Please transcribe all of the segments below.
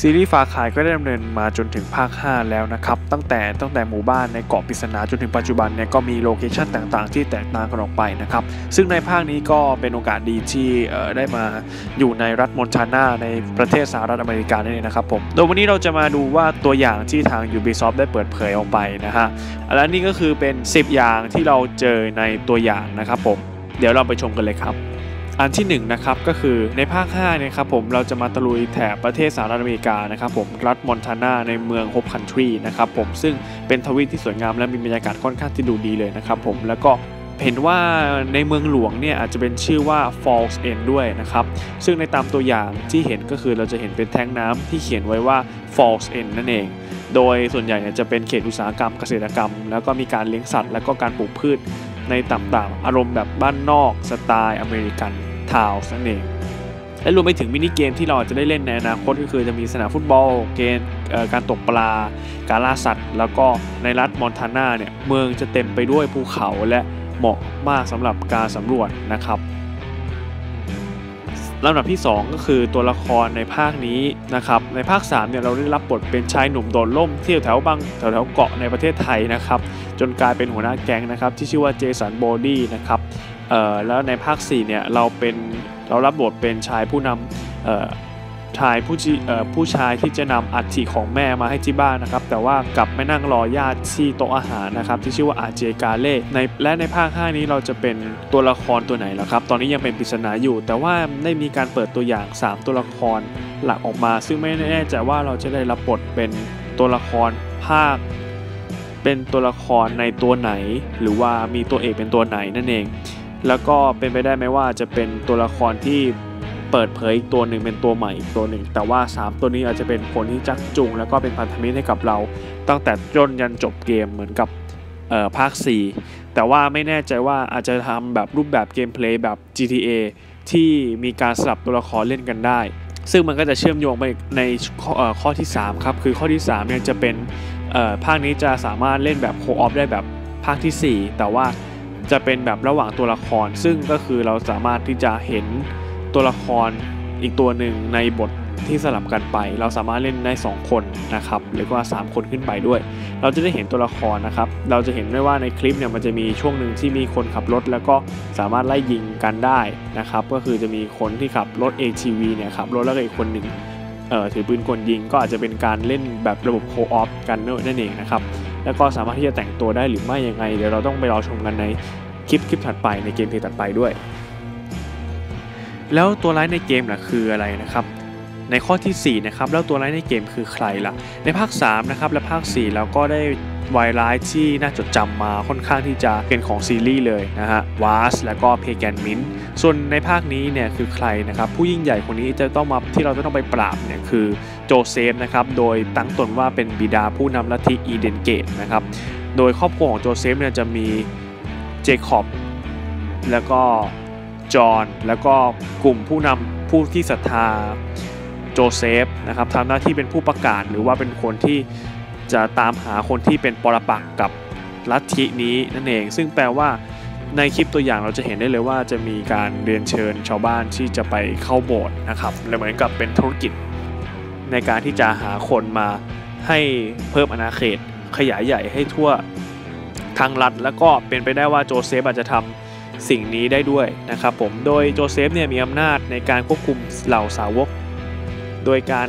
ซีรีส์ฟาคายก็ได้ดำเนินมาจนถึงภาค 5 แล้วนะครับ ตั้งแต่ตั้งแต่หมู่บ้านในเกาะปริศนาจนถึงปัจจุบันเนี่ยก็มีโลเคชันต่างๆ ที่แตกต่างกันออกไปนะครับ ซึ่งในภาคนี้ก็เป็นโอกาสดีที่ได้มาอยู่ในรัฐมอนทานาในประเทศสหรัฐอเมริกานั่นเองนะครับผมโดยวันนี้เราจะมาดูว่าตัวอย่างที่ทาง Ubisoft ได้เปิดเผยออกไปนะฮะและนี่ก็คือเป็น 10 อย่างที่เราเจอในตัวอย่างนะครับผมเดี๋ยวเราไปชมกันเลยครับ อันที่1นนะครับก็คือในภาค5นะครับผมเราจะมาตะลุยแถบประเทศสหรัฐอเมริกานะครับผมรัฐมอนทานาในเมืองโฮปคันทรีนะครับผมซึ่งเป็นทวีปที่สวยงามและมีบรรยากาศค่อนข้างที่ดูดีเลยนะครับผมแล้วก็เห็นว่าในเมืองหลวงเนี่ยอาจจะเป็นชื่อว่า Falls End ด้วยนะครับ ซึ่งในตามตัวอย่างที่เห็นก็คือเราจะเห็นเป็นแท้งน้ำที่เขียนไว้ว่า Falls End นั่นเอง โดยส่วนใหญ่เนี่ยจะเป็นเขตอุตสาหกรรมเกษตรกรรม แล้วก็มีการเลี้ยงสัตว์ แล้วก็การปลูกพืช ในต่างๆอารมณ์แบบบ้านนอกสไตล์อเมริกันทาวส์นั่นเองและรวมไปถึงมินิเกมที่เราจะได้เล่นในอนาคตก็คือจะมีสนามฟุตบอล เกมการตกปลา การล่าสัตว์ แล้วก็ในรัฐมอนทานาเนี่ยเมืองจะเต็มไปด้วยภูเขาและเหมาะมากสำหรับการสำรวจนะครับลำดับที่ 2 ก็คือตัวละครในภาคนี้นะครับในภาค3เนี่ยเราได้รับบทเป็นชายหนุ่มโดนล่มเที่ยวแถวบางแถวแถวเกาะในประเทศไทยนะครับ จนกลายเป็นหัวหน้าแก๊งนะครับที่ชื่อว่าเจสันโบดี้นะครับแล้วในภาค4เนี่ยเราเป็นเรารับบทเป็นชายผู้นำชายผู้ผู้ชายที่จะนำอัฐิของแม่มาให้ที่บ้านนะครับ แต่ว่ากลับไม่นั่งรอญาติที่โต๊ะอาหารนะครับที่ชื่อว่าอาเจกาเล่ในและในภาค 5 นี้เราจะเป็นตัวละครตัวไหนล่ะครับ ตอนนี้ยังเป็นปริศนาอยู่ แต่ว่าได้มีการเปิดตัวอย่าง 3 ตัวละครหลักออกมา ซึ่งไม่แน่ใจว่าเราจะได้รับบทเป็นตัวละครภาค เป็นตัวละครในตัวไหน หรือว่ามีตัวเอกเป็นตัวไหนนั่นเอง แล้วก็เป็นไปได้ไหมว่าจะเป็นตัวละครที่เปิดเผยอีกตัวหนึ่งเป็นตัวใหม่อีกตัวหนึ่ง แต่ว่า 3 ตัวนี้อาจจะเป็นคนที่จักจุง แล้วก็เป็นพันธมิตรให้กับเรา ตั้งแต่จนยันจบเกมเหมือนกับภาค 4 แต่ว่าไม่แน่ใจว่าอาจจะทำแบบรูปแบบเกมเพลย์แบบ GTA ที่มีการสลับตัวละครเล่นกันได้ ซึ่งมันก็จะเชื่อมโยงไปในข้อขอที่ 3 ครับ คือข้อที่3เนี่ยจะเป็น ภาคนี้จะสามารถเล่นแบบโคออฟได้แบบภาคที่ 4 แต่ว่าจะเป็นแบบระหว่างตัวละคร ซึ่งก็คือเราสามารถที่จะเห็นตัวละครอีกตัวหนึ่งในบทที่สลับกันไป เราสามารถเล่นได้ 2 คนนะครับหรือว่า 3 คนขึ้นไปด้วย เราจะได้เห็นตัวละครนะครับ เราจะเห็นได้ว่าในคลิปเนี่ยมันจะมีช่วงหนึ่งที่มีคนขับรถ แล้วก็สามารถไล่ยิงกันได้นะครับ ก็คือจะมีคนที่ขับรถ ATV เนี่ยขับรถแล้วก็อีกคนหนึ่ง ถือปืนกลยิงก็อาจจะเป็นการเล่นแบบระบบโคออฟกันนั่นเองนะครับ แล้วก็สามารถที่จะแต่งตัวได้หรือไม่ยังไง เดี๋ยวเราต้องไปรอชมกันในคลิปคลิปถัดไปในเกมเพลย์ถัดไปด้วย แล้วตัวร้ายในเกมล่ะคืออะไรนะครับในข้อที่4นะครับแล้วตัวร้ายในเกมคือใครล่ะ ในภาค3นะครับและภาค 4 เราก็ได้ วายร้ายที่น่าจดจำมาค่อนข้างที่จะเป็นของซีรีส์เลยนะฮะวาสแล้วก็เพแกนมินส่วนในภาคนี้เนี่ยคือใครนะครับผู้ยิ่งใหญ่คนนี้จะต้องมาที่เราจะต้องไปปราบเนี่ยคือโจเซฟนะครับโดยตั้งตนว่าเป็นบิดาผู้นำลัทธิอีเดนเกตนะครับโดยครอบครัวของโจเซฟเนี่ยจะมีเจคอบแล้วก็จอห์นแล้วก็กลุ่มผู้นำผู้ที่ศรัทธาโจเซฟนะครับทำหน้าที่เป็นผู้ประกาศหรือว่าเป็นคนที่ จะตามหาคนที่เป็นปรปักกับลัทธินี้นั่นเอง ซึ่งแปลว่าในคลิปตัวอย่างเราจะเห็นได้เลยว่าจะมีการเรียนเชิญชาวบ้านที่จะไปเข้าโบสถ์นะครับเหมือนกับเป็นธุรกิจ ในการที่จะหาคนมาให้เพิ่มอาณาเขตขยายใหญ่ให้ทั่วทางรัฐ แล้วก็เป็นไปได้ว่าโจเซฟอาจจะทำสิ่งนี้ได้ด้วยนะครับผมโดยโจเซฟเนี่ยมีอำนาจในการควบคุมเหล่าสาวก โดยการ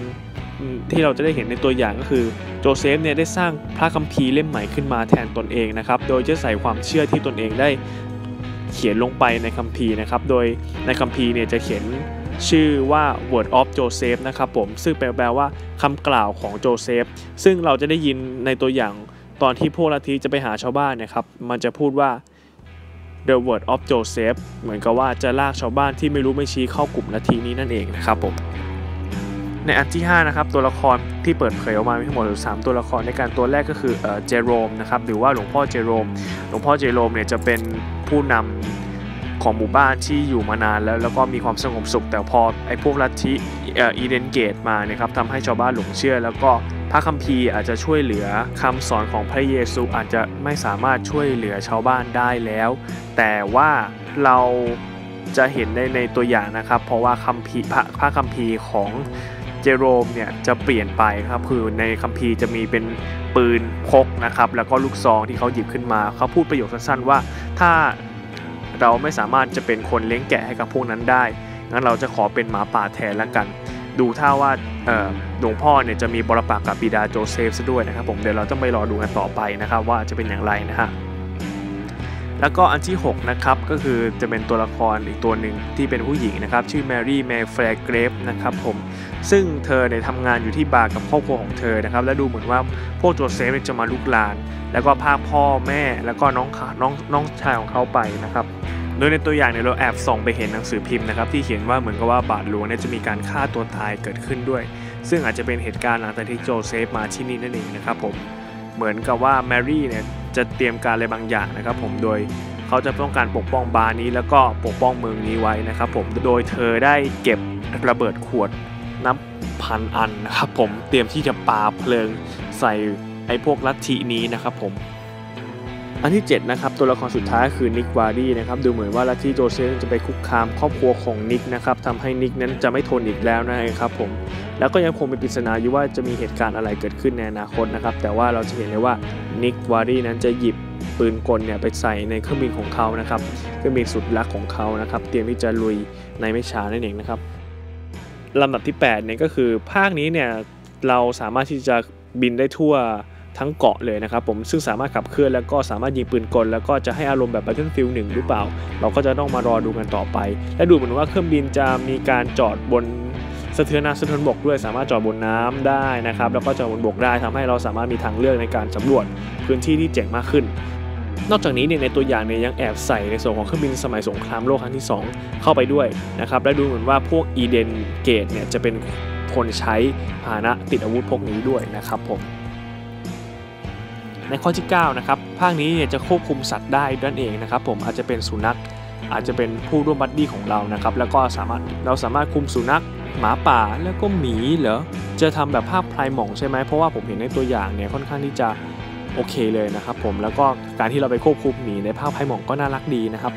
ที่เราจะได้เห็นในตัวอย่างก็คือโจเซฟเนี่ยได้สร้างพระคัมภีร์เล่มใหม่ขึ้นมาแทนตนเองนะครับ โดยจะใส่ความเชื่อที่ตนเองได้เขียนลงไปในคัมภีร์นะครับ โดยในคัมภีร์เนี่ยจะเขียนชื่อว่า word of Joseph นะครับผม ซึ่งแปลว่าคำกล่าวของโจเซฟ ซึ่งเราจะได้ยินในตัวอย่างตอนที่พวกลัทธิจะไปหาชาวบ้านนี่ยครับ มันจะพูดว่า the word of Joseph เหมือนกับว่าจะลากชาวบ้านที่ไม่รู้ไม่ชี้เข้ากลุ่มลัทธินี้นั่นเองนะครับผม ในอันที่5นะครับตัวละครที่เปิดเผยออกมามีทั้งหมด 3 ตัวละครในการตัวแรกก็คือเจโรมนะครับหรือว่าหลวงพ่อเจโรม หลวงพ่อเจโรมเนี่ยจะเป็นผู้นำของหมู่บ้านที่อยู่มานานแล้วแล้วก็มีความสงบสุข แต่พอไอ้พวกลัทธิอีเดนเกตมานะครับทำให้ชาวบ้านหลงเชื่อ แล้วก็พระคัมภีร์อาจจะช่วยเหลือคำสอนของพระเยซูอาจจะไม่สามารถช่วยเหลือชาวบ้านได้แล้ว แต่ว่าเราจะเห็นในในตัวอย่างนะครับ เพราะว่าคัมภีร์พระพระคัมภีร์ของ จโรมเนี่ยจะเปลี่ยนไปครับคือในคัมภีร์จะมีเป็นปืนพกนะครับแล้วก็ลูกซองที่เขาหยิบขึ้นมาเขาพูดประโยคสั้นๆว่า ถ้าเราไม่สามารถจะเป็นคนเลี้ยงแกะให้กับพวกนั้นได้งั้นเราจะขอเป็นหมาป่าแทนละกัน ดูท่าว่าหลวงพ่อเนี่ยจะมีบรปากกับบิดาโจเซฟซะด้วยนะครับผมเดี๋ยวเราต้องไปรอดูกันต่อไปนะครับว่าจะเป็นอย่างไรนะฮะ แล้วก็อันที่ 6 นะครับ ก็คือจะเป็นตัวละครอีกตัวหนึ่งที่เป็นผู้หญิงนะครับ ชื่อแมรี่แมร์แฟร์เกรฟนะครับผม ซึ่งเธอเนี่ยทำงานอยู่ที่บาร์กับครอบครัวของเธอนะครับ และดูเหมือนว่าพวกโจเซฟจะมาลุกลาน แล้วก็พาพ่อแม่แล้วก็น้องน้องน้องชายของเขาไปนะครับโดยในตัวอย่างเนี่ยเราแอบส่องไปเห็นหนังสือพิมพ์นะครับที่เขียนว่าเหมือนกับว่าบาทหลวงเนี่ยจะมีการฆ่าตัวตายเกิดขึ้นด้วย ซึ่งอาจจะเป็นเหตุการณ์หลังจากที่โจเซฟมาที่นี่นั่นเองนะครับผม เหมือนกับว่าแมรี่เนี่ยจะเตรียมการอะไรบางอย่างนะครับผมโดยเขาจะต้องการปกป้องบาร์นี้แล้วก็ปกป้องเมืองนี้ไว้นะครับผมโดยเธอได้เก็บระเบิดขวดนับพันอันนะครับผมเตรียมที่จะปาเพลิงใส่ไอ้พวกลัทธินี้นะครับผม อันที่ 7 นะครับ ตัวละครสุดท้ายคือนิกวารีนะครับดูเหมือนว่าลัทธิโจเซฟจะไปคุกคามครอบครัวของนิกนะครับทำให้นิกนั้นจะไม่ทนอีกแล้วนะครับผมแล้วก็ยังคงเป็นปริศนาอยู่ว่าจะมีเหตุการณ์อะไรเกิดขึ้นในอนาคตนะครับแต่ว่าเราจะเห็นเลยว่านิกวารีนั้นจะหยิบปืนกลเนี่ยไปใส่ในเครื่องบินของเขานะครับเครื่องบินสุดลักของเขานะครับเตรียมที่จะลุยในไม่ช้านั่นเองนะครับลำดับที่8เนี่ยก็คือภาคนี้เนี่ยเราสามารถที่จะบินได้ทั่ว ทั้งเกาะเลยนะครับผมซึ่งสามารถขับเคลื่อนแล้วก็สามารถยิงปืนกล แล้วก็จะให้อารมณ์แบบ Battlefield 1 หรือเปล่า เราก็จะต้องมารอดูกันต่อไป และดูเหมือนว่าเครื่องบินจะมีการจอดบนสะเทือนน้ำสะเทือนบกด้วยสามารถจอดบนน้ำได้นะครับแล้วก็จอดบนบกได้ทำให้เราสามารถมีทางเลือกในการสำรวจพื้นที่ที่เจ๋งมากขึ้น นอกจากนี้เนี่ยในตัวอย่างเนี่ยยังแอบใส่ในส่วนของเครื่องบินสมัยสงครามโลกครั้งที่ 2 เข้าไปด้วยนะครับและดูเหมือนว่าพวกอีเดนเกตเนี่ยจะเป็นคนใช้พาหนะติดอาวุธพวกนี้ด้วยนะครับผม ในข้อที่9นะครับภาคนี้จะควบคุมสัตว์ได้ด้านเองนะครับ ผมอาจจะเป็นสุนัข อาจจะเป็นผู้ร่วมบัดดี้ของเรานะครับ แล้วก็สามารถเราสามารถคุมสุนัข หมาป่าแล้วก็หมีเหรอจะทำแบบภาพพลายหมองใช่ไหมเพราะว่าผมเห็นในตัวอย่างเนี่ยค่อนข้างที่จะโอเคเลยนะครับ ผมแล้วก็การที่เราไปควบคุมหมีในภาพพลายหมองก็น่ารักดีนะครับ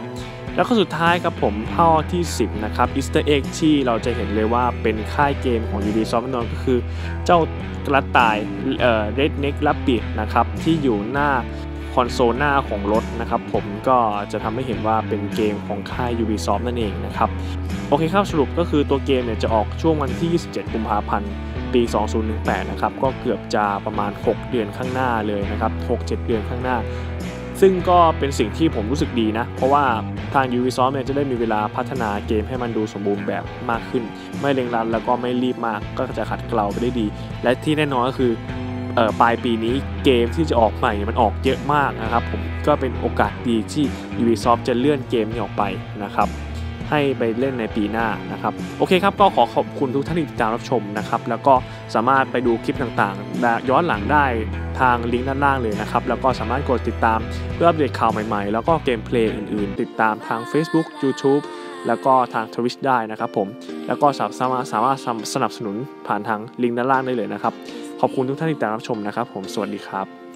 แล้วก็สุดท้ายครับผมข้อที่ 10 นะครับอีสต์เอ็กที่เราจะเห็นเลยว่าเป็นค่ายเกมของ Ubisoft นอนก็คือ เจ้ากระต่ายเอ่อ Red Neck Rabbit นะครับที่อยู่หน้าคอนโซลหน้าของรถนะครับผมก็จะทำให้เห็นว่าเป็นเกมของค่าย Ubisoft นั่นเองนะครับโอเคครับสรุปก็คือตัวเกมเนี่ยจะออกช่วงวันที่ 27 กุมภาพันธ์ปี 2018 นะครับ ก็เกือบจะประมาณ 6 เดือนข้างหน้าเลยนะครับ 6-7 เดือนข้างหน้า ซึ่งก็เป็นสิ่งที่ผมรู้สึกดีนะ เพราะว่าทาง Ubisoft เนี่ยจะได้มีเวลาพัฒนาเกมให้มันดูสมบูรณ์แบบมากขึ้น ไม่เร่งรัดแล้วก็ไม่รีบมากก็จะขัดเกลาไปได้ดี และที่แน่นอนก็คือปลายปีนี้เกมที่จะออกใหม่มันออกเยอะมากนะครับผมก็เป็นโอกาสดีที่ Ubisoft จะเลื่อนเกมนี้ออกไปนะครับ ให้ไปเล่นในปีหน้านะครับโอเคครับก็ขอขอบคุณทุกท่านที่ติดตามรับชมนะครับแล้วก็สามารถไปดูคลิปต่างๆ ย้อนหลังได้ทางลิงก์ด้านล่างเลยนะครับแล้วก็สามารถกดติดตามเพื่ออัปเดตข่าวใหม่ๆ แล้วก็เกมเพลย์อื่นๆ ติดตามทาง Facebook YouTube แล้วก็ทาง Twitch ได้นะครับผมแล้วก็สามารถสามารถสนับสนุนผ่านทางลิงก์ด้านล่างได้เลยนะครับขอบคุณทุกท่านที่ติดตามรับชมนะครับผมสวัสดีครับ